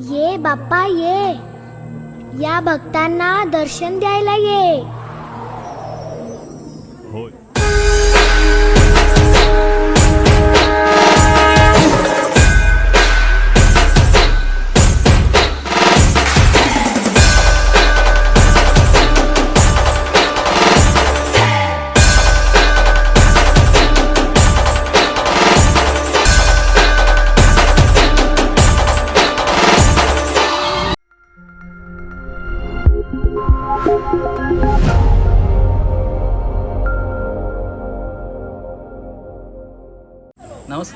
ये बाप्पा ये. या भक्तांना दर्शन द्यायला ये. होय.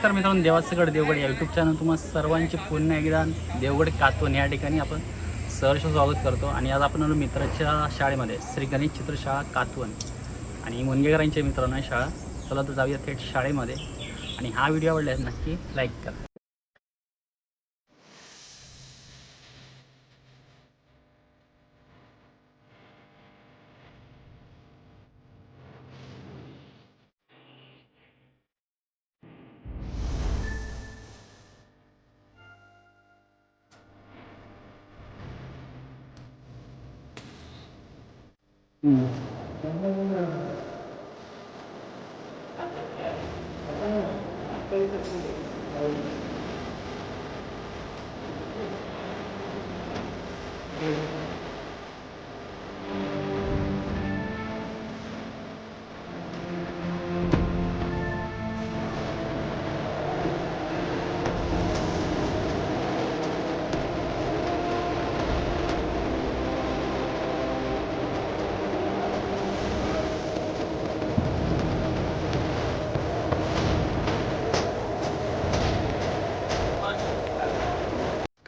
नमस्कार मित्रांनो देवासगड देवगड या यूट्यूब चॅनल तुम्हाला सर्वांचे पुन्हा एकदा देवगड कातून या ठिकाणी आपण सहर्ष स्वागत करतो. आणि आज आपण आलो मित्राच्या शाळेमध्ये श्री गणेश चित्रशाळा कातवन आणि मुनगेकरांच्या मित्रांनो शाळा. चला तर जाऊया थेट शाळेमध्ये. आणि हा व्हिडिओ आवडल्यास नक्की लाईक करा. 응. 음.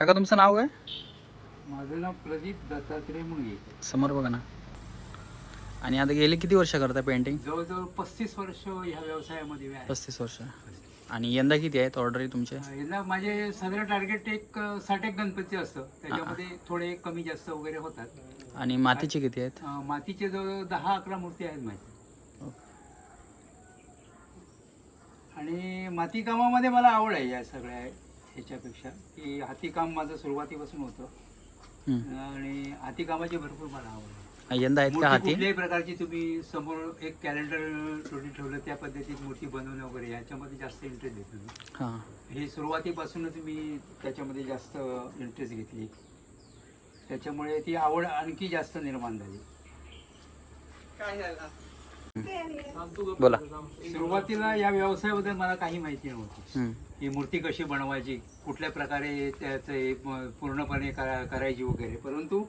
काका तुमचं नाव काय? माझं नाव प्रदीप दत्तात्रय मुंगे समोर बघा ना. आणि आता गेले किती वर्ष करता पेंटिंग जवळजवळ पस्तीस वर्ष ह्या व्यवसायामध्ये मी आहे पस्तीस वर्ष. आणि यंदा किती आहेत ऑर्डरी तुमचे? यंदा माझे साधारण टार्गेट एक अं, साठ एक गणपती असतं. त्याच्यामध्ये थोडे कमी जास्त वगैरे होतात. आणि मातीचे किती आहेत? अं, मातीचे जवळ दहा अकरा मूर्ती आहेत माझ्या. आणि माती कामामध्ये मला आवड आहे या सगळ्या ह्याच्यापेक्षा की हातीकाम माझं सुरुवातीपासून होतं. आणि हातीकामाची भरपूर मला आवड यंदा आहेत का मूर्ती हाती? कुठल्याही प्रकारची तुम्ही समोर एक कॅलेंडर ठेवून ठेवलं त्या पद्धतीत मूर्ती बनवणं वगैरे याच्यामध्ये जास्त इंटरेस्ट घेतो मी हां. हे सुरुवातीपासूनच मी त्याच्यामध्ये जास्त इंटरेस्ट घेतली. त्याच्यामुळे ती आवड आणखी जास्त निर्माण झाली? बोला. सुरुवातीला या व्यवसायाबद्दल मला काही माहिती नव्हती. ही मूर्ती कशी बनवायची कुठल्या प्रकारे त्याचं पूर्णपणे करा करायची वगैरे. परंतु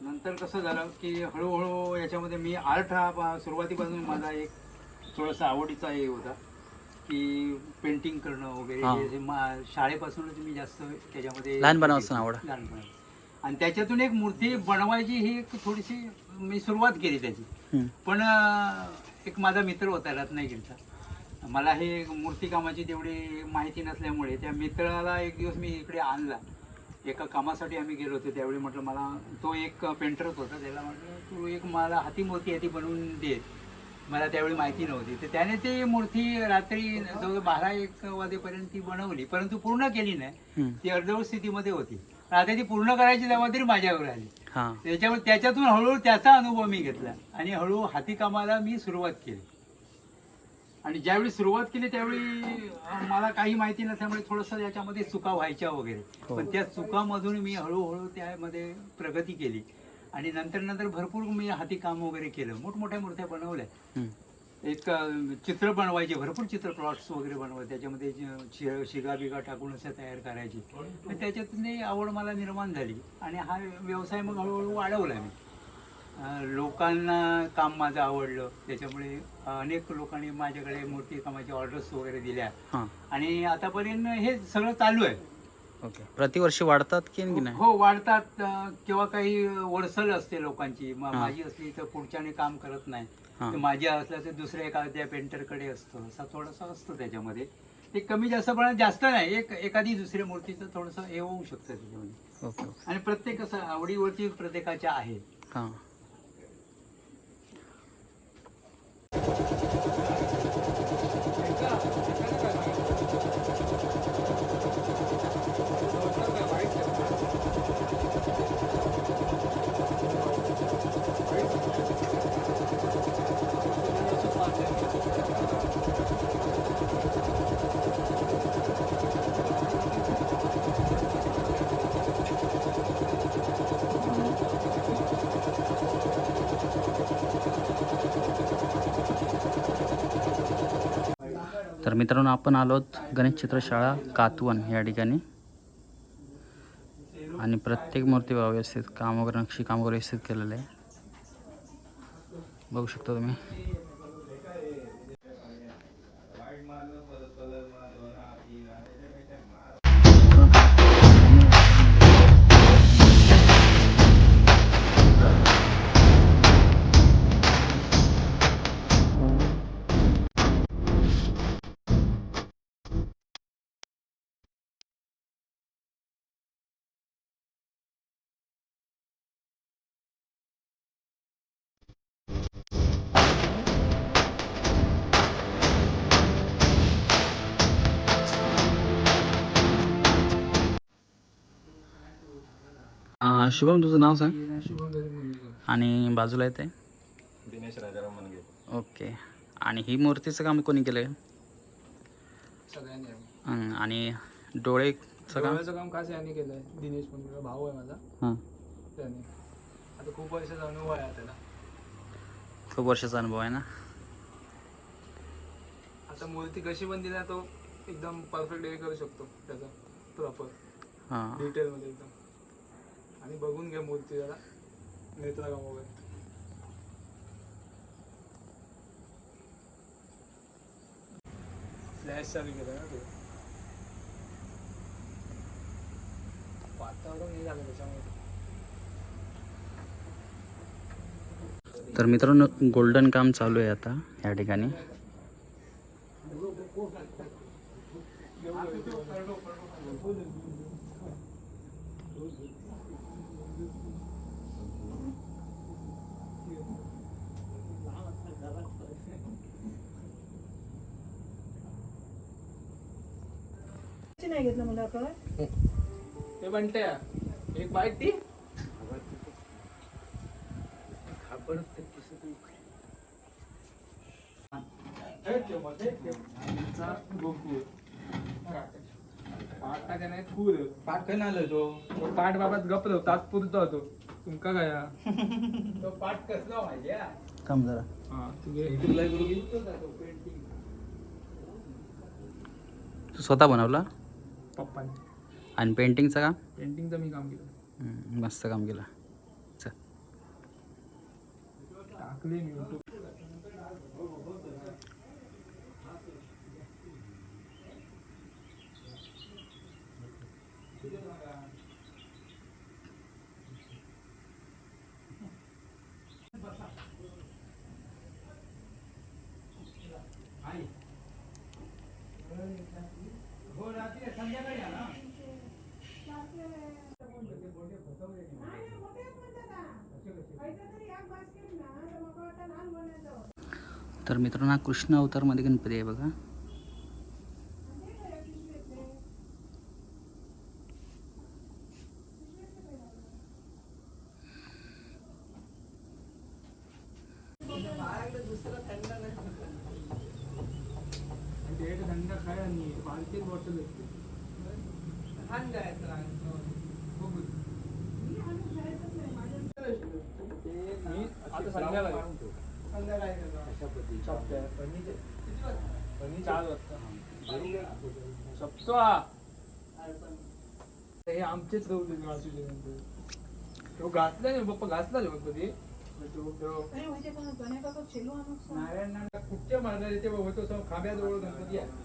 नंतर कसं झालं की हळूहळू याच्यामध्ये मी आर्ट हा सुरुवातीपासून माझा एक थोडासा आवडीचा हे होता. की पेंटिंग करणं वगैरे शाळेपासूनच मी जास्त त्याच्यामध्ये लहानपणापासून आवड. लहानपणा आणि त्याच्यातून एक मूर्ती बनवायची ही एक थोडीशी मी सुरुवात केली त्याची. पण एक माझा मित्र होता रत्नागिरीचा. मला हे मूर्तिकामाची तेवढी माहिती नसल्यामुळे त्या मित्राला एक दिवस मी इकडे आणला. एका कामासाठी आम्ही गेलो होतो त्यावेळी म्हटलं मला तो एक पेंटरच होता त्याला म्हटलं तू एक मला हाती मूर्ती आहे ती बनवून दे. मला त्यावेळी माहिती नव्हती. तर त्याने ती मूर्ती रात्री जवळ बारा एक वाजेपर्यंत ती बनवली परंतु पूर्ण केली नाही. ती अर्धवट स्थितीमध्ये होती. आता ती पूर्ण करायची जबाबदारी माझ्यावर आली. हां. त्याच्यामुळे त्याच्यातून हळूहळू त्याचा अनुभव मी घेतला. आणि हळूहळू हातीकामाला मी सुरुवात केली. आणि ज्यावेळी सुरुवात केली त्यावेळी मला काही माहिती नसल्यामुळे थोडंसं याच्यामध्ये चुका व्हायच्या वगैरे. हो. पण त्या चुकामधून मी हळूहळू त्यामध्ये प्रगती केली. आणि नंतर नंतर भरपूर मी हातीकाम वगैरे केलं. मोठमोठ्या मूर्त्या बनवल्या. हम्म. एक चित्र बनवायचे भरपूर चित्र प्लॉट्स वगैरे बनवायचे. त्याच्यामध्ये शि- शिगा बिगा टाकून असं तयार करायची. पण त्याच्यातून आवड मला निर्माण झाली. आणि हा व्यवसाय मग हळूहळू वाढवला मी. लोकांना काम माझं आवडलं. त्याच्यामुळे अनेक लोकांनी माझ्याकडे मूर्ती कामाची ऑर्डर्स वगैरे दिल्या. हां. आणि आतापर्यंत हे सगळं चालू आहे. ओके. प्रतिवर्षी वाढतात की नाही? हो वाढतात. अं, किंवा काही वडसल असते लोकांची. हा. माझी असली तर पुढच्याने काम करत नाही. हा. तर माझी असलं तर दुसऱ्या एखाद्या पेंटरकडे असतं. असा थोडासा असतं त्याच्यामध्ये. ते कमी जास्त पण जास्त नाही. एक एखादी दुसऱ्या मूर्तीचं थोडंसं हे होऊ शकतं त्याच्यामध्ये. Okay okay. आणि प्रत्येक असं आवडीवरती प्रत्येकाच्या आहे हां. तर मित्रांनो आपण आलोत गणेश चित्रशाळा कातवन या ठिकाणी. आणि प्रत्येक मूर्ती व्यवस्थित काम वगैरे नक्षी काम वगैरे व्यवस्थित केलेलं आहे. बघू शकता तुम्ही. अं, शुभम तुझं नाव सांग. आणि बाजूला येते दिनेश राजाराम मनगे ओके. आणि ही मूर्तीचं काम कोणी केलं आहे. आणि डोळेचं काम? डोळ्याचं काम काच यांनी केलंय. दिनेश पण भाऊ आहे माझा. हां. त्याने. आता खूप वर्षाचा अनुभव आहे त्याला. खूप वर्षाचा अनुभव आहे ना? आता मूर्ती कशी पण दिला तो एकदम परफेक्ट हे करू शकतो त्याचा. प्रॉपर हां. डिटेलमध्ये एकदम. आणि बघून घ्या मूर्ती जरा. नेत्रगाम वगैरे फ्लॅश चालू केलं ना ते. वातावरण हे झालं त्याच्यामुळे. तर मित्रांनो गोल्डन काम चालू आहे आता या ठिकाणी. नाही घेतलं मला काय ते म्हणते एक बाईट ती? पाठ काय नाही काय आलं तो तो पाठ बाबात गप तात्पुरता होतो. तुमका काय? तो पाठ कसला हा? थांब जरा. हा तू स्वतः बनवला? पप्पाने. आणि पेंटिंगचं काम? पेंटिंगचं मी काम केलं. मस्त काम केलं. चल. टाकले मी YouTube. हो रात्री संध्याकाळी या ना तर मित्रांनो कृष्ण अवतारमध्ये गणपती आहे बघा आणि ते एक थंड काय आणि बालकीत बॉटल येते बघू. मी आता संध्याकाळी चार वाजता सप्तो. हा आमचेच गवले तो घातला नाही पप्पा घातला गणपती तो- तो- अरे म्हणजे नारायण कुठच्या मारणार ते बाबा तो खांब्याजवळ गणपती आहे.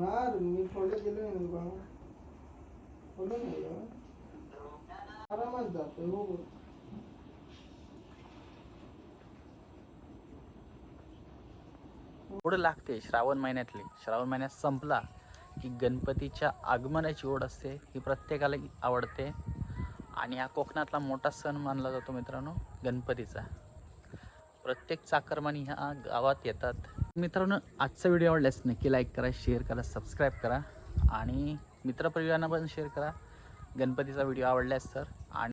ते मी थोडे गेलो नाही बा. थोडं नाही आरामात जातोय हो. ओढ लागते श्रावण महिन्यातली. श्रावण महिन्यात संपला की गणपतीच्या आगमनाची ओढ असते ही प्रत्येकाला आवडते. आणि हा कोकणातला मोठा सण मानला जातो मित्रांनो गणपतीचा. प्रत्येक चाकरमानी ह्या गावात येतात. मित्रांनो आजचा व्हिडिओ आवडल्यास नक्की लाईक करा शेअर करा सबस्क्राईब करा. आणि मित्रपरिवारांना पण शेअर करा. गणपतीचा व्हिडिओ आवडल्यास तर.